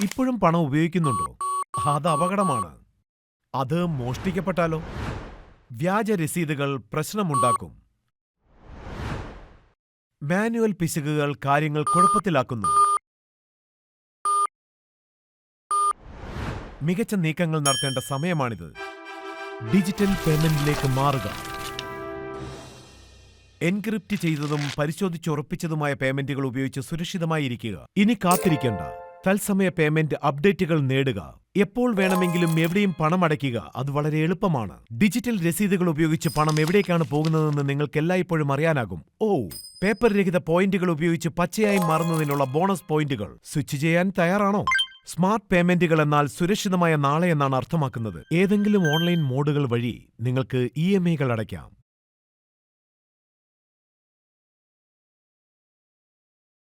ഇപ്പോഴും പണം ഉപയോഗിക്കുന്നുണ്ടോ? അത് അപകടമാണ്. അത് മോഷ്ടിക്കപ്പെട്ടാലോ? വ്യാജ രസീതുകൾ പ്രശ്നമുണ്ടാക്കും. മാനുവൽ പിശകുകൾ കാര്യങ്ങൾ കുഴപ്പത്തിലാക്കുന്നു. മികച്ച നീക്കങ്ങൾ നടത്തേണ്ട സമയമാണിത്. ഡിജിറ്റൽ പേയ്മെന്റിലേക്ക് മാറുക. എൻക്രിപ്റ്റ് ചെയ്തതും പരിശോധിച്ചുറപ്പിച്ചതുമായ പേയ്മെന്റുകൾ ഉപയോഗിച്ച് സുരക്ഷിതമായിരിക്കുക. ഇനി കാത്തിരിക്കേണ്ട. തത്സമയ പേയ്മെന്റ് അപ്ഡേറ്റുകൾ നേടുക. എപ്പോൾ വേണമെങ്കിലും എവിടെയും പണം അടയ്ക്കുക. അത് വളരെ എളുപ്പമാണ്. ഡിജിറ്റൽ രസീതുകൾ ഉപയോഗിച്ച് പണം എവിടേക്കാണ് പോകുന്നതെന്ന് നിങ്ങൾക്ക് എല്ലായ്പ്പോഴും അറിയാനാകും. ഓ പേപ്പർ രഹിത പോയിന്റുകൾ ഉപയോഗിച്ച് പച്ചയായി മാറുന്നതിനുള്ള ബോണസ് പോയിന്റുകൾ സ്വിച്ച് ചെയ്യാൻ തയ്യാറാണോ? സ്മാർട്ട് പേയ്മെന്റുകൾ എന്നാൽ സുരക്ഷിതമായ നാളെ എന്നാണ് അർത്ഥമാക്കുന്നത്. ഏതെങ്കിലും ഓൺലൈൻ മോഡുകൾ വഴി നിങ്ങൾക്ക് ഇ എം ഐകൾ അടയ്ക്കാം.